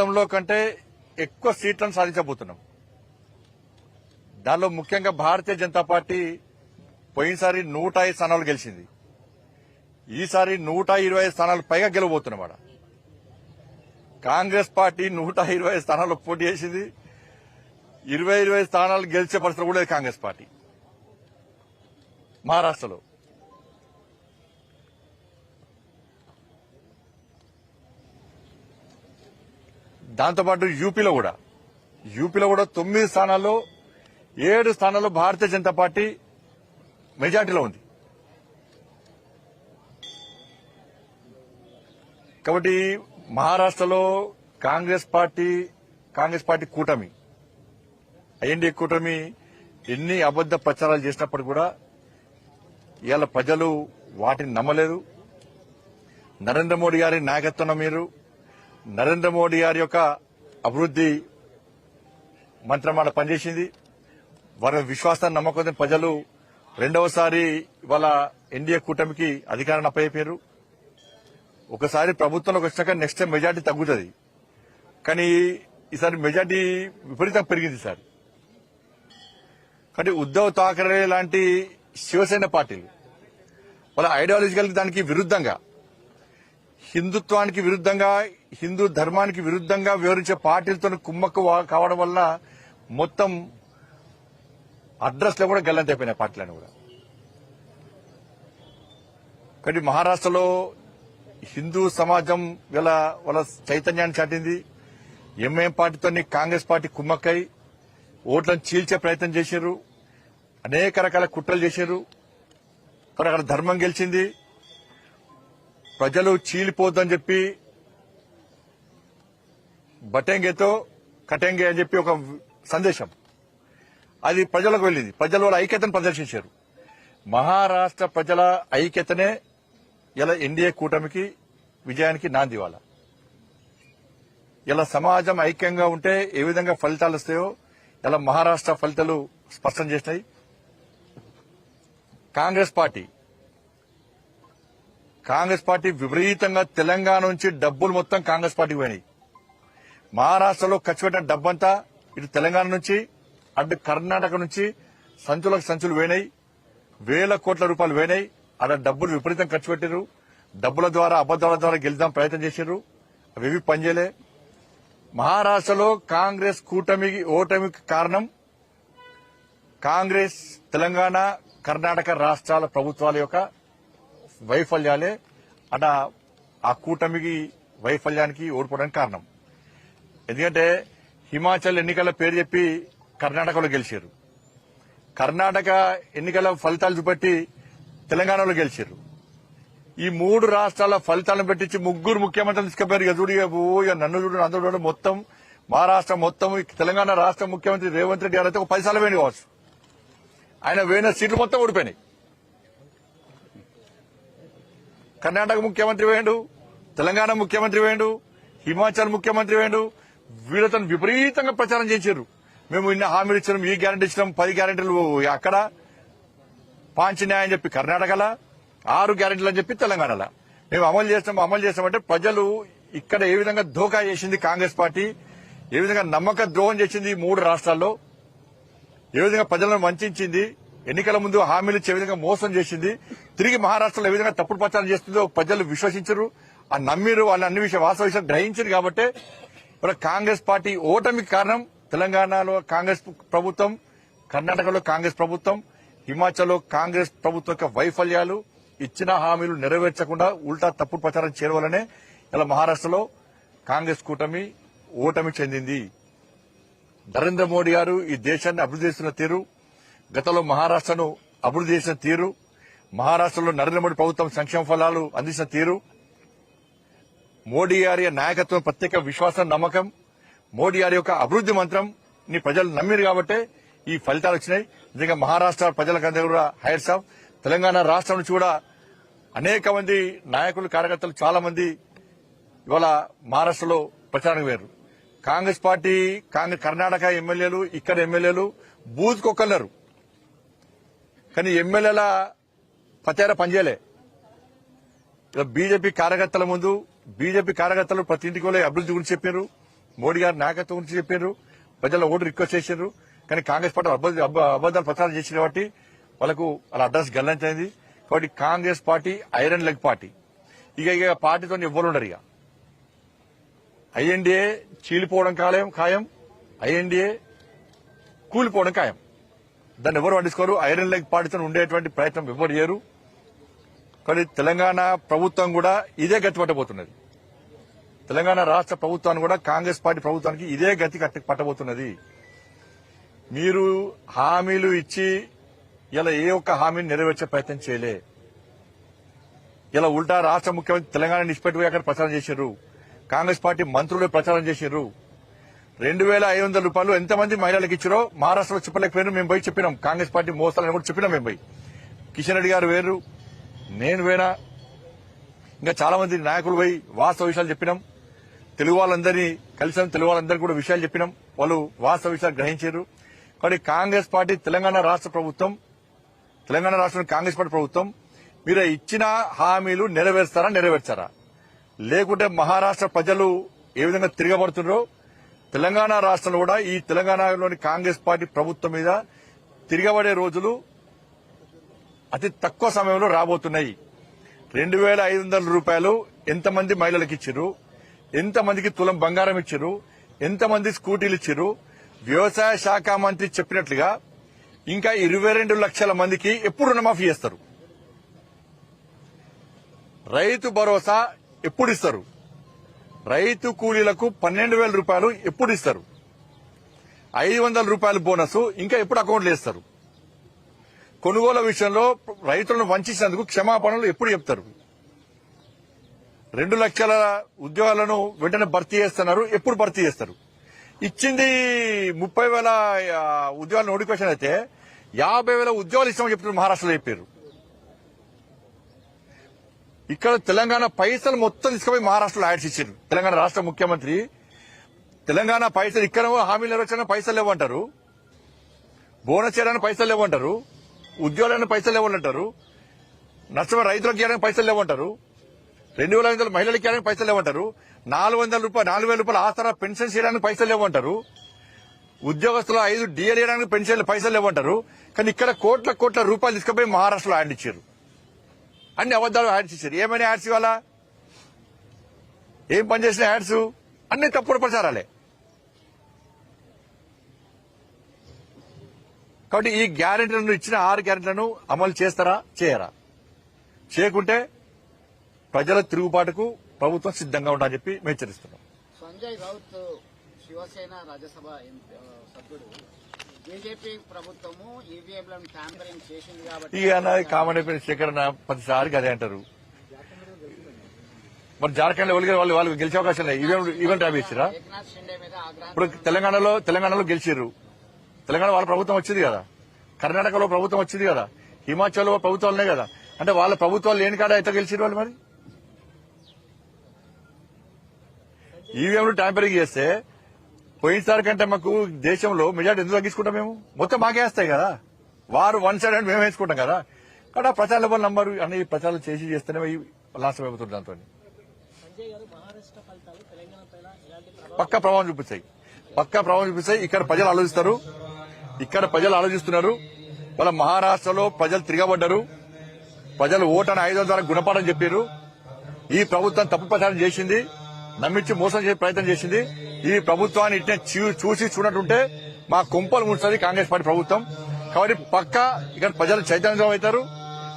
గతంలో కంటే ఎక్కువ సీట్లను సాధించబోతున్నాం. దానిలో ముఖ్యంగా భారతీయ జనతా పార్టీ పోయినసారి నూట ఐదు స్థానాలు గెలిచింది. ఈసారి నూట ఇరవై ఐదు స్థానాలు పైగా గెలవబోతున్నమాట కాంగ్రెస్ పార్టీ నూట ఇరవై ఐదు స్థానాల్లో పోటీ చేసింది. ఇరవై ఇరవై స్థానాలు గెలిచే పరిస్థితి కూడా కాంగ్రెస్ పార్టీ. మహారాష్ట్రలో. దాంతోపాటు యూపీలో కూడా. యూపీలో కూడా తొమ్మిది స్థానాల్లో ఏడు స్థానాల్లో భారతీయ జనతా పార్టీ మెజార్టీలో ఉంది. కాబట్టి మహారాష్ట్రలో కాంగ్రెస్ పార్టీ కాంగ్రెస్ పార్టీ కూటమి ఐఎన్డీఏ కూటమి ఎన్ని అబద్ద ప్రచారాలు చేసినప్పుడు కూడా ఇవాళ ప్రజలు వాటిని నమ్మలేదు నరేంద్ర మోడీ గారి నాయకత్వం మీరు నరేంద్ర మోడీ గారి యొక్క అభివృద్ది మంత్రమాల పనిచేసింది. వారి విశ్వాసాన్ని నమ్మకం ప్రజలు రెండవసారి ఇవాళ ఎన్డీఏ కూటమికి అధికారాన్ని అప్పయ్యారు ఒకసారి ప్రభుత్వంలోకి వచ్చినాక నెక్స్ట్ టైం మెజార్టీ తగ్గుతుంది. కానీ ఈసారి మెజార్టీ విపరీతం పెరిగింది సార్. కానీ ఉద్దవ్ థాకరే లాంటి శివసేన పార్టీలు వాళ్ళ ఐడియాలజికల్ దానికి విరుద్ధంగా హిందుత్వానికి విరుద్ధంగా హిందూ ధర్మానికి విరుద్ధంగా వివరించే పార్టీలతో కుమ్మక్కు కావడం వల్ల మొత్తం అడ్రస్లో కూడా గల్లంతైపోయినాయి పార్టీలను కూడా. కానీ మహారాష్ట్రలో హిందూ సమాజం వీళ్ళ వాళ్ళ చైతన్యాన్ని చాటింది. ఎంఐఎం పార్టీతో కాంగ్రెస్ పార్టీ కుమ్మక్కై ఓట్లను చీల్చే ప్రయత్నం చేశారు. అనేక రకాల కుట్రలు చేశారు. అక్కడ ధర్మం గెలిచింది. ప్రజలు చీలిపోద్దని చెప్పి బటెంగేతో కటెంగే అని చెప్పి ఒక సందేశం. అది ప్రజలకు వెళ్ళింది. ప్రజలు వాళ్ళ ఐక్యతను ప్రదర్శించారు. మహారాష్ట్ర ప్రజల ఐక్యతనే ఇలా ఎన్డీఏ కూటమికి విజయానికి నాంది వాళ్ళ ఇలా సమాజం ఐక్యంగా ఉంటే ఏ విధంగా ఫలితాలు వస్తాయో ఇలా మహారాష్ట్ర ఫలితాలు స్పష్టం చేస్తాయి కాంగ్రెస్ పార్టీ కాంగ్రెస్ పార్టీ విపరీతంగా తెలంగాణ నుంచి డబ్బులు మొత్తం కాంగ్రెస్ పార్టీకి పోయినాయి. మహారాష్ట్రలో ఖర్చు పెట్టిన డబ్బంతా ఇటు తెలంగాణ నుంచి అటు కర్ణాటక నుంచి సంచులకు సంచులు వేనాయి వేల కోట్ల రూపాయలు వేనాయి అక్కడ డబ్బులు విపరీతం ఖర్చు పెట్టారు డబ్బుల ద్వారా అబద్దాల ద్వారా గెలుద్దాం ప్రయత్నం చేశారు అవి పనిచేయలే మహారాష్ట్రలో కాంగ్రెస్ కూటమికి ఓటమికి కారణం కాంగ్రెస్ తెలంగాణ కర్ణాటక రాష్ట్రాల ప్రభుత్వాల యొక్క వైఫల్యాలే అట ఆ కూటమికి వైఫల్యానికి ఓడిపోవడానికి కారణం. ఎందుకంటే హిమాచల్ ఎన్నికల పేరు చెప్పి కర్ణాటకలో గెలిచారు. కర్ణాటక ఎన్నికల ఫలితాలు చూపెట్టి తెలంగాణలో గెలిచారు. ఈ మూడు రాష్ట్రాల ఫలితాలను పెట్టించి ముగ్గురు ముఖ్యమంత్రులు తీసుకుపోయారు ఇక చూడు ఇక ఓ నన్ను చూడు అందరూ చూడు మొత్తం మహారాష్ట్ర మొత్తం తెలంగాణ రాష్ట్ర ముఖ్యమంత్రి రేవంత్ రెడ్డి గారు అయితే ఒక పది సార్లు వేయండి కావచ్చు. ఆయన వేయిన సీట్లు మొత్తం ఓడిపోయినాయి. కర్ణాటక ముఖ్యమంత్రి వేయండు తెలంగాణ ముఖ్యమంత్రి వేయండు హిమాచల్ ముఖ్యమంత్రి వేయండు వీళ్ళతో విపరీతంగా ప్రచారం చేశారు. మేము ఇన్ని హామీలు ఇచ్చినాం ఈ గ్యారెంటీ ఇచ్చినాం పది గ్యారెంటీలు అక్కడ పాంచన్యాయం అని చెప్పి కర్ణాటకలా ఆరు గ్యారెంటీలు అని చెప్పి తెలంగాణలో. మేము అమలు చేస్తాం అమలు చేస్తామంటే ప్రజలు ఇక్కడ ఏ విధంగా ధోకా చేసింది కాంగ్రెస్ పార్టీ ఏ విధంగా నమ్మక ద్రోహం చేసింది ఈ మూడు రాష్ట్రాల్లో ఏ విధంగా ప్రజలను వంచింది ఎన్నికల ముందు హామీలు ఇచ్చే విధంగా మోసం చేసింది. తిరిగి మహారాష్ట్రలో ఏ విధంగా తప్పుడు ప్రచారం చేస్తుందో ప్రజలు విశ్వసించరు. ఆ నమ్మిరు వాళ్ళ అన్ని విషయం వాస్తవ విషయం గ్రహించారు కాబట్టి మరి కాంగ్రెస్ పార్టీ ఓటమికి కారణం తెలంగాణలో కాంగ్రెస్ ప్రభుత్వం కర్ణాటకలో కాంగ్రెస్ ప్రభుత్వం హిమాచల్లో కాంగ్రెస్ ప్రభుత్వం యొక్క వైఫల్యాలు ఇచ్చిన హామీలు నెరవేర్చకుండా ఉల్టా తప్పుడు ప్రచారం చేయడం ఇలా మహారాష్ట్రలో కాంగ్రెస్ కూటమి ఓటమి చెందింది. నరేంద్ర మోడీ గారు ఈ దేశాన్ని అభివృద్ధి చేస్తున్న తీరు గతంలో మహారాష్ట్రను అభివృద్ధి చేసిన తీరు మహారాష్ట్రలో నరేంద్ర మోడీ ప్రభుత్వం సంక్షేమ ఫలాలు అందించిన తీరు మోడీ గారి నాయకత్వం ప్రత్యేక విశ్వాసం నమ్మకం మోడీ గారి యొక్క అభివృద్ధి మంత్రం ని ప్రజలు నమ్మిరు కాబట్టే ఈ ఫలితాలు వచ్చినాయి. నిజంగా మహారాష్ట్ర ప్రజలకందరూ కూడా హైర్ సాబ్. తెలంగాణ రాష్ట్రం నుంచి కూడా అనేక మంది నాయకులు కార్యకర్తలు చాలా మంది ఇవాళ మహారాష్ట్రలో ప్రచారం వేరు కాంగ్రెస్ పార్టీ కాంగ్రెస్ కర్ణాటక ఎమ్మెల్యేలు ఇక్కడ ఎమ్మెల్యేలు బూత్ కానీ ఎమ్మెల్యేల ప్రచార పనిచేయలే. బీజేపీ కార్యకర్తల ముందు బీజేపీ కార్యకర్తలు ప్రతి ఇంటికి వెళ్ళి అభివృద్ధి గురించి చెప్పారు మోడీ గారి నాయకత్వం గురించి చెప్పారు ప్రజల ఓటు రిక్వెస్ట్ చేశారు కానీ కాంగ్రెస్ పార్టీ అబద్దాలు ప్రచారం చేసింది కాబట్టి వాళ్ళకు వాళ్ళ అడ్రస్ గల్లంతైంది. కాబట్టి Congress party iron leg party. ఇక ఇక పార్టీతో ఎవ్వరుండరు ఇక. ఐఎన్డీఏ చీలిపోవడం ఖాయం ఖాయం ఐఎన్డీఏ కూలిపోవడం ఖాయం దాన్ని ఎవరు పట్టించుకోరు ఐరన్ లెగ్ పార్టీతో ఉండేటువంటి ప్రయత్నం ఎవరు చేయరు. కానీ తెలంగాణ ప్రభుత్వం కూడా ఇదే గతి పట్టబోతున్నది. తెలంగాణ రాష్ట్ర ప్రభుత్వాన్ని కూడా కాంగ్రెస్ పార్టీ ప్రభుత్వానికి ఇదే గతి పట్టబోతున్నది. మీరు హామీలు ఇచ్చి ఇలా ఏ ఒక్క హామీని నెరవేర్చే ప్రయత్నం చేయలే. ఇలా ఉల్టా రాష్ట్ర ముఖ్యమంత్రి తెలంగాణ నిష్పెట్టుకుని అక్కడ ప్రచారం చేశారు కాంగ్రెస్ పార్టీ మంత్రులు ప్రచారం చేశారు రెండు వేల ఐదు వందల రూపాయలు ఎంతమంది మహిళలకు ఇచ్చారో మహారాష్ట్రలో చెప్పలేకపోయినా మేము పోయి చెప్పినాం. కాంగ్రెస్ పార్టీ మోసాలని కూడా చెప్పినాం మేము పోయి. కిషన్ రెడ్డి గారు వేరు నేను వేనా ఇంకా చాలా మంది నాయకులు పోయి వాస్తవ విషయాలు చెప్పినాం. తెలుగు వాళ్ళందరినీ కలిసాం తెలుగు వాళ్ళందరికీ కూడా విషయాలు చెప్పినాం. వాళ్ళు వాస్తవ విషయాలు గ్రహించారు. కాబట్టి కాంగ్రెస్ పార్టీ తెలంగాణ రాష్ట్ర ప్రభుత్వం తెలంగాణ రాష్ట్రం కాంగ్రెస్ పార్టీ ప్రభుత్వం మీరు ఇచ్చిన హామీలు నెరవేర్స్తారా నెరవేర్చారా? లేకుంటే మహారాష్ట్ర ప్రజలు ఏ విధంగా తిరగబడుతున్నారో తెలంగాణ రాష్ట్రంలో కూడా ఈ తెలంగాణలోని కాంగ్రెస్ పార్టీ ప్రభుత్వం మీద తిరగబడే రోజులు అతి తక్కువ సమయంలో రాబోతున్నాయి. రెండు వేల ఐదు వందల రూపాయలు ఎంతమంది మహిళలకు ఇచ్చారు ఎంతమందికి తులం బంగారం ఇచ్చారు ఎంతమంది స్కూటీలు ఇచ్చారు వ్యవసాయ శాఖ మంత్రి చెప్పినట్లుగా ఇంకా ఇరవై రెండు లక్షల మందికి ఎప్పుడు రుణమాఫీ చేస్తారు? రైతు భరోసా ఎప్పుడు ఇస్తారు? రైతు కూలీలకు పన్నెండు వేల రూపాయలు ఎప్పుడు ఇస్తారు? ఐదు వందల రూపాయల బోనస్ ఇంకా ఎప్పుడు అకౌంట్లు వేస్తారు? కొనుగోలు విషయంలో రైతులను వంచినందుకు క్షమాపణలు ఎప్పుడు చెప్తారు? రెండు లక్షల ఉద్యోగాలను వెంటనే భర్తీ చేస్తున్నారు ఎప్పుడు భర్తీ చేస్తారు? ఇచ్చింది ముప్పై వేల ఉద్యోగాల నోటిఫికేషన్ అయితే యాభై వేల ఉద్యోగాలు ఇస్తామని చెప్తున్నారు మహారాష్ట్రలో చెప్పారు. ఇక్కడ తెలంగాణ పైసలు మొత్తం తీసుకుపోయి మహారాష్ట్రలో యాడ్స్ ఇచ్చారు తెలంగాణ రాష్ట్ర ముఖ్యమంత్రి తెలంగాణ పైసలు ఇక్కడ హామీలు నెరవేర్చడానికి పైసలు లేవంటారు. బోనస్ చేయడానికి పైసలు లేవంటారు. ఉద్యోగాలకు పైసలు లేవంటారు. నష్టమైన రైతులకు ఇవ్వడానికి పైసలు లేవంటారు. రెండు వేల ఐదు వందల మహిళలకు ఇవ్వడానికి పైసలు లేవంటారు. నాలుగు వందల రూపాయలు నాలుగు వేల రూపాయలు ఆసరా పెన్షన్ చేయడానికి పైసలు లేవంటారు. ఉద్యోగస్తులు ఐదు డిఎల్ చేయడానికి పెన్షన్ పైసలు లేవంటారు. కానీ ఇక్కడ కోట్ల కోట్ల రూపాయలు తీసుకుపోయి మహారాష్ట్రలో ఆయన ఇచ్చారు. అన్ని అబద్దాలు యాడ్స్ ఇచ్చారు. ఏమైనా యాడ్స్ ఇవ్వాలా? ఏం పనిచేసిన యాడ్స్ అన్ని తప్పుడు ప్రచారాలే. కాబట్టి ఈ గ్యారెంటీలను ఇచ్చిన ఆరు గ్యారెంటీలను అమలు చేస్తారా? చేయరా. చేయకుంటే ప్రజల తిరుగుబాటుకు ప్రభుత్వం సిద్ధంగా ఉండాలని చెప్పి మేము హెచ్చరిస్తున్నాం. సంజయ్ రావుత్ శివసేన రాజ్యసభ సభ్యుడు. బీజేపీ ప్రభుత్వము ఈవీఎంలను ట్యాంపరింగ్ చేసింది కాబట్టి ఇక అన్నది కామన్ అయిపోయిన సేకరణ ప్రతిసారి అదే అంటారు. మరి జార్ఖండ్ వాళ్ళు వాళ్ళు వాళ్ళు గెలిచే అవకాశం లేదు. ఈవెంట్ ఇచ్చిరా ఆగ్రహం ఇప్పుడు తెలంగాణలో తెలంగాణలో గెలిచిర్రు. తెలంగాణ వాళ్ళ ప్రభుత్వం వచ్చింది కదా. కర్ణాటకలో ప్రభుత్వం వచ్చింది కదా. హిమాచల్లో ప్రభుత్వాలు ఉన్నాయి కదా. అంటే వాళ్ళ ప్రభుత్వాలు లేని కాడ ఎట్లా గెలిచిరు వాళ్ళు మరి? ఈవీఎంలు ట్యాంపరింగ్ చేస్తే పోయినసారి కంటే మాకు దేశంలో మెజార్టీ ఎందుకు తగ్గించుకుంటాం మేము? మొత్తం మాకే వేస్తాయి కదా. వారు వన్ సైడ్ అని మేము వేసుకుంటాం కదా. కాబట్టి ఆ ప్రచార లెవెల్ నంబర్ అన్ని ప్రచారం చేసి చేస్తేనే లాస్ట్ అయిపోతుంది దాంతో. ప్రభావం పక్క ప్రభావం చూపిస్తాయి. పక్క ప్రభావం చూపిస్తాయి. ఇక్కడ ప్రజలు ఆలోచిస్తారు. ఇక్కడ ప్రజలు ఆలోచిస్తున్నారు. వాళ్ళ మహారాష్ట్రలో ప్రజలు తిరగబడ్డారు. ప్రజలు ఓటని ఐదు ద్వారా గుణపాఠం చెప్పారు. ఈ ప్రభుత్వం తప్పు ప్రచారం చేసింది. నమ్మించి మోసం చేసే ప్రయత్నం చేసింది. ఈ ప్రభుత్వాన్ని ఇట్నే చూ- చూసి చూడటుంటే మా కుంపలు ముంచుతుంది కాంగ్రెస్ పార్టీ ప్రభుత్వం. కాబట్టి పక్క ఇక్కడ ప్రజలు చైతన్యం అవుతారు.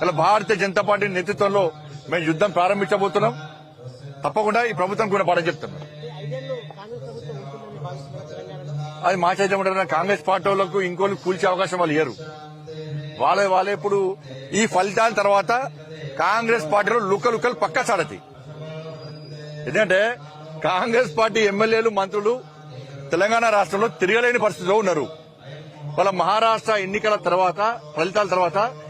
ఇలా భారతీయ జనతా పార్టీ నేతృత్వంలో మేము యుద్ధం ప్రారంభించబోతున్నాం. తప్పకుండా ఈ ప్రభుత్వం గుణపాఠం చెప్తున్నాం అది మా చైతన్యం కాంగ్రెస్ పార్టీ వాళ్ళకు ఇంకోళ్ళు కూల్చే అవకాశం వాళ్ళు ఇయ్యరు. వాళ్ళే వాళ్ళే ఇప్పుడు ఈ ఫలితాల తర్వాత కాంగ్రెస్ పార్టీలో లుక్క లుక్కలు పక్కా సాడతాయి ఎందుకంటే కాంగ్రెస్ పార్టీ ఎమ్మెల్యేలు మంత్రులు తెలంగాణ రాష్ట్రంలో తిరగలేని పరిస్థితిలో ఉన్నారు. వాళ్ళ మహారాష్ట్ర ఎన్నికల తర్వాత ఫలితాల తర్వాత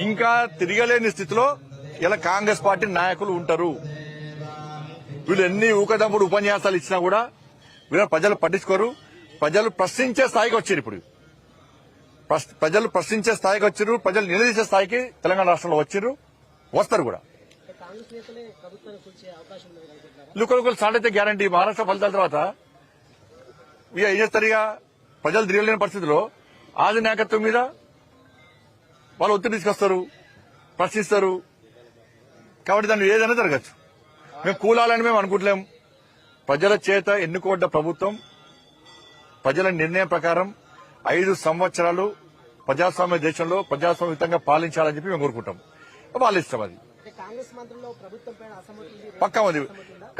ఇంకా తిరగలేని స్థితిలో ఇలా కాంగ్రెస్ పార్టీ నాయకులు ఉంటారు. వీళ్ళు ఎన్ని ఊకదమ్ముడు ఉపన్యాసాలు ఇచ్చినా కూడా వీళ్ళు ప్రజలు పట్టించుకోరు. ప్రజలు ప్రశ్నించే స్థాయికి వచ్చారు ఇప్పుడు. ప్రశ్- ప్రజలు ప్రశ్నించే స్థాయికి వచ్చారు. ప్రజలు నిలదీసే స్థాయికి తెలంగాణ రాష్ట్రంలో వచ్చారు. వస్తారు కూడా. లుకలుకలు అయితే గ్యారంటీ. మహారాష్ట్ర ఫలితాల తర్వాత ఇక ఏం చేస్తారు ఇక ప్రజలు తిరగలేని పరిస్థితిలో ఆది నాయకత్వం మీద వాళ్ళు ఒత్తిడి తీసుకొస్తారు ప్రశ్నిస్తారు. కాబట్టి దాన్ని ఏదైనా జరగచ్చు. మేము కూలాలని మేము అనుకుంటలేం. ప్రజల చేత ఎన్నుకోడ్డ ప్రభుత్వం ప్రజల నిర్ణయం ప్రకారం ఐదు సంవత్సరాలు ప్రజాస్వామ్య దేశంలో ప్రజాస్వామ్యతంగా పాలించాలని చెప్పి మేము కోరుకుంటాం. వాళ్ళ ఇష్టం అది. పక్కా ఉంది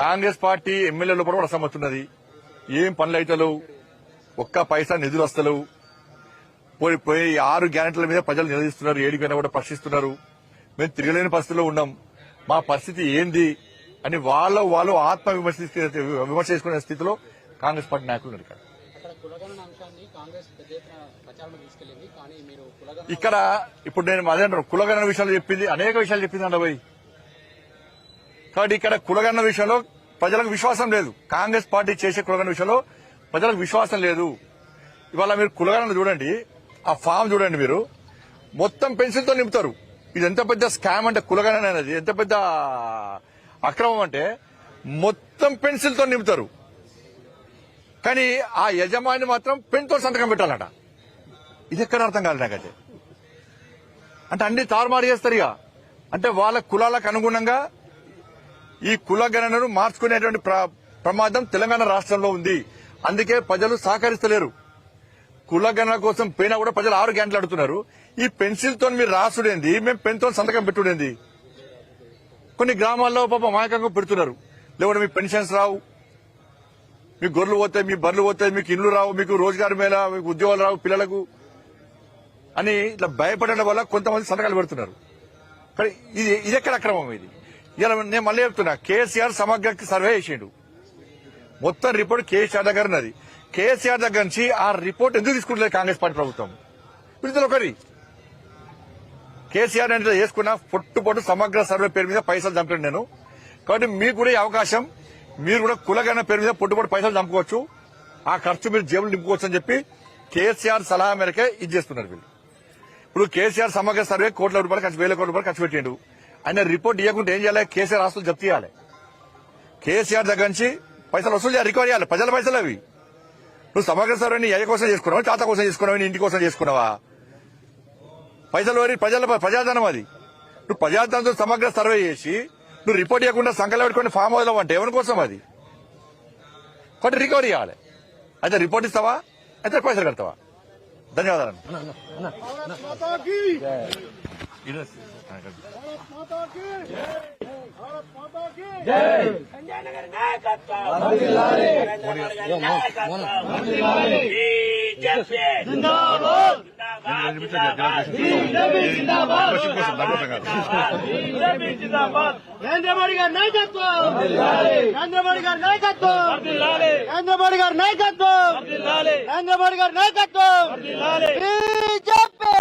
కాంగ్రెస్ పార్టీ ఎమ్మెల్యేల కూడా ఉన్నది ఏం పనులు అవుతలేవు ఒక్క పైసా నిధులు వస్తలేవు. పోయి పోయి ఆరు గ్యారెంటీల మీద ప్రజలు నిలదీస్తున్నారు. ఏడికైనా కూడా ప్రశ్నిస్తున్నారు. మేము తిరగలేని పరిస్థితిలో ఉన్నాం. మా పరిస్థితి ఏంది అని వాళ్ళ వాళ్ళు ఆత్మ విమర్శ విమర్శ చేసుకునే స్థితిలో కాంగ్రెస్ పార్టీ నాయకులు ఉన్నారు ఇక్కడ. ఇప్పుడు నేను అదే అంటారు కులగణ విషయాలు చెప్పింది అనేక విషయాలు చెప్పింది పోయి కాబట్టి ఇక్కడ కులగన్న విషయంలో ప్రజలకు విశ్వాసం లేదు. కాంగ్రెస్ పార్టీ చేసే కులగణ విషయంలో ప్రజలకు విశ్వాసం లేదు. ఇవాళ మీరు కులగన్న చూడండి ఆ ఫామ్ చూడండి మీరు. మొత్తం పెన్సిల్తో నింపుతారు. ఇది ఎంత పెద్ద స్కామ్ అంటే కులగణ అనేది. ఎంత పెద్ద అక్రమం అంటే మొత్తం పెన్సిల్తో నింపుతారు. కానీ ఆ యజమాని మాత్రం పెన్తో సంతకం పెట్టాలట. ఇది ఎక్కడ అర్థం కాదు నాకైతే. అంటే అన్ని తారుమారు చేస్తారు ఇక. అంటే వాళ్ళ కులాలకు అనుగుణంగా ఈ కుల గణనను మార్చుకునేటువంటి ప్ర- ప్రమాదం తెలంగాణ రాష్ట్రంలో ఉంది. అందుకే ప్రజలు సహకరిస్తలేరు. కులగణన కోసం పోయినా కూడా ప్రజలు ఆరు గంటలు అడుగుతున్నారు. ఈ పెన్సిల్తో మీరు రాసుడేంది? మేము పెన్తో సంతకం పెట్టుడేంది? కొన్ని గ్రామాల్లో పాప మాయకంగా పెడుతున్నారు. లేకుంటే మీ పెన్షన్స్ రావు. మీ గొర్రెలు పోతాయి మీ బర్రెలు పోతాయి మీకు ఇల్లు రావు మీకు రోజుగారు మేళ మీకు ఉద్యోగాలు రావు పిల్లలకు అని ఇట్లా భయపడడం వల్ల కొంతమంది సంతకాలు పెడుతున్నారు. కానీ ఇది ఇది ఎక్కడ అక్రమం ఇది? ఇలా నేను మళ్ళీ చెప్తున్నా కేసీఆర్ సమగ్ర సర్వే చేసిండు. మొత్తం రిపోర్ట్ కేసీఆర్ దగ్గర ఉన్నది. కేసీఆర్ దగ్గర నుంచి ఆ రిపోర్ట్ ఎందుకు తీసుకుంటలేదు కాంగ్రెస్ పార్టీ ప్రభుత్వం? వీళ్ళిద్దరు ఒకరి. కేసీఆర్ అంటే చేసుకున్న పొట్టు పొట్టు సమగ్ర సర్వే పేరు మీద పైసలు చంపాను నేను. కాబట్టి మీకు కూడా ఈ అవకాశం మీరు కూడా కులగన్న పేరు మీద పొట్టు పొట్టు పైసలు చంపుకోవచ్చు. ఆ ఖర్చు మీరు జేబులు నింపుకోవచ్చు అని చెప్పి కేసీఆర్ సలహా మేరకే ఇది చేస్తున్నారు వీళ్ళు. ఇప్పుడు కేసీఆర్ సమగ్ర సర్వే కోట్ల రూపాయలు ఖర్చు వేల కోట్ల రూపాయలు ఖర్చు పెట్టిండు. ఆయన రిపోర్ట్ ఇవ్వకుండా ఏం చేయాలి? కేసీఆర్ ఆస్తులు జప్తి చేయాలి. కేసీఆర్ దగ్గర నుంచి పైసలు వసూలు చేయాలి రికవరీ చేయాలి. ప్రజల పైసలు అవి. నువ్వు సమగ్ర సర్వేని ఏ అయ్య కోసం చేసుకున్నావా? తాత కోసం చేసుకున్నావా? నీ ఇంటి కోసం చేసుకున్నావా? పైసలు వరి ప్రజల ప్రజాధనం అది. నువ్వు ప్రజాధనంతో సమగ్ర సర్వే చేసి నువ్వు రిపోర్ట్ ఇవ్వకుండా సంకలం పెట్టుకుని ఫామ్ హౌస్ అంటే ఎవరి కోసం అది? కాబట్టి రికవరీ చేయాలి. అయితే రిపోర్ట్ ఇస్తావా? అయితే పైసలు కడతావా? ధన్యవాదాలు నరేంద్ర మోడీ గారి నాయకత్వం నరేంద్ర మోడీ గారి నాయకత్వం నరేంద్ర మోడీ గారి నాయకత్వం నరేంద్ర మోడీ గారి నాయకత్వం బీజేపీ